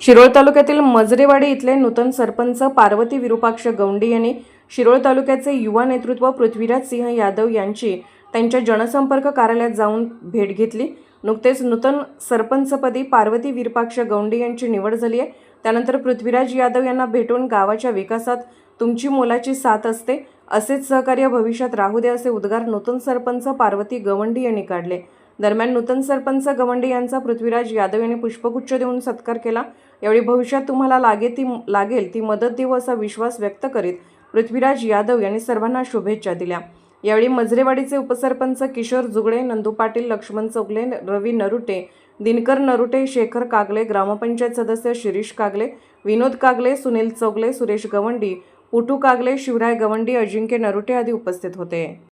शिरोळ तालुक्यातील मजरेवाडी इथले नूतन सरपंच पार्वती विरुपाक्ष गौंडी यांनी शिरोळ तालुक्याचे युवा नेतृत्व पृथ्वीराज सिंह यादव यांची त्यांच्या जनसंपर्क कार्यालयात जाऊन भेट घेतली. नुकतेच नूतन सरपंचपदी पार्वती विरुपाक्ष गौंडी यांची निवड झाली आहे. त्यानंतर पृथ्वीराज यादव यांना भेटून गावाच्या विकासात तुमची मोलाची साथ असते असेच सहकार्य भविष्यात राहू दे असे उद्गार नूतन सरपंच पार्वती गवंडी यांनी काढले. दरम्यान नूतन सरपंच गवंडी यांचा पृथ्वीराज यादव यांनी पुष्पगुच्छ देऊन सत्कार केला. यावेळी भविष्यात तुम्हाला लागे ती लागेल ती मदत देऊ असा विश्वास व्यक्त करीत पृथ्वीराज यादव यांनी सर्वांना शुभेच्छा दिल्या. यावेळी मजरेवाडीचे उपसरपंच किशोर जुगडे नंदू पाटील लक्ष्मण चौगले रवी नरुटे दिनकर नरुटे शेखर कागले ग्रामपंचायत सदस्य शिरीष कागले विनोद कागले सुनील चौगले सुरेश गवंडी पुटू कागले शिवराय गवंडी अजिंक्य नरुटे आदी उपस्थित होते.